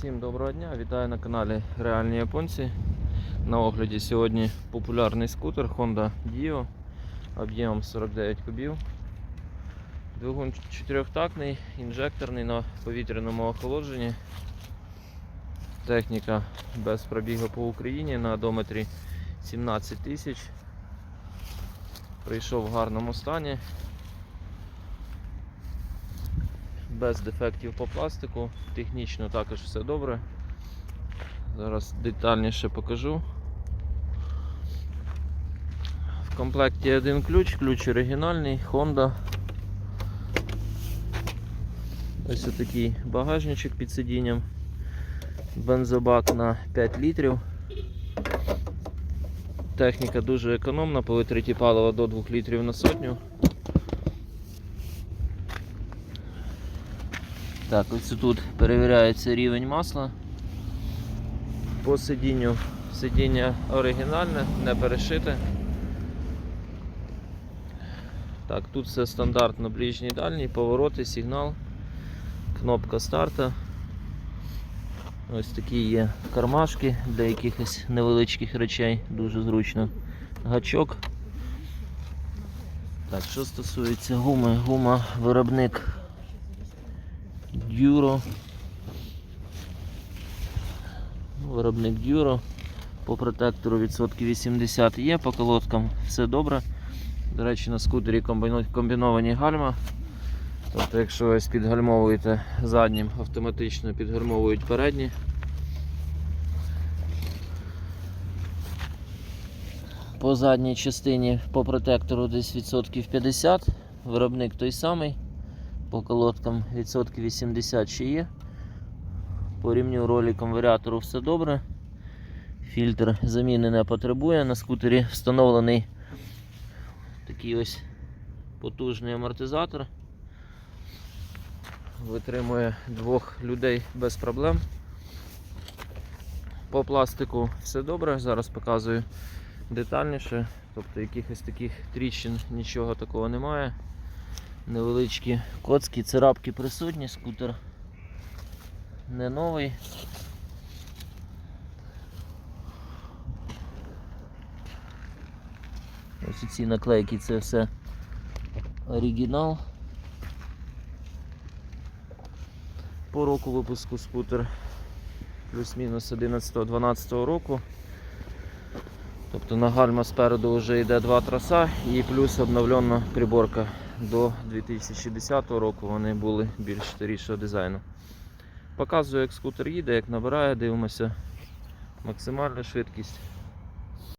Всім доброго дня, вітаю на каналі Реальні Японці. На огляді сьогодні популярний скутер Honda Dio об'ємом 49 кубів. Двигун чотирьохтактний, інжекторний на повітряному охолодженні. Техніка без пробігу по Україні на одометрі 17 тисяч. Прийшов в гарному стані. Без дефектів по пластику, технічно також все добре. Зараз детальніше покажу. В комплекті один ключ, ключ оригінальний, Honda. Ось такий багажничок під сидінням. Бензобак на 5 літрів. Техніка дуже економна, по витраті палива до 2 літрів на сотню. Так, ось тут перевіряється рівень масла. По сидінню сидіння оригінальне, не перешите. Так, тут все стандартно, ближній дальній, повороти, сигнал, кнопка старта. Ось такі є кармашки для якихось невеличких речей, дуже зручно. Гачок. Так, що стосується гуми, гума виробник Дюро. Виробник Дюро. По протектору відсотків 80 є, по колодкам все добре. До речі, на скутері комбіновані гальма. Тобто, якщо ви підгальмовуєте заднім, автоматично підгальмовують передні. По задній частині по протектору десь відсотків 50, виробник той самий. По колодкам відсотків 80 ще є. По рівню роликом варіатору все добре. Фільтр заміни не потребує. На скутері встановлений такий ось потужний амортизатор. Витримує двох людей без проблем. По пластику все добре, зараз показую детальніше. Тобто якихось таких тріщин нічого такого немає невеличкі коцки, царапки присутні, скутер не новий. Ось ці наклейки це все оригінал. По року випуску скутер плюс-мінус 11-12 року. Тобто на гальма спереду вже йде два траса і плюс обновлена приборка до 2010 року вони були більш старішого дизайну. Показую, як скутер їде, як набирає, дивимося максимальну швидкість.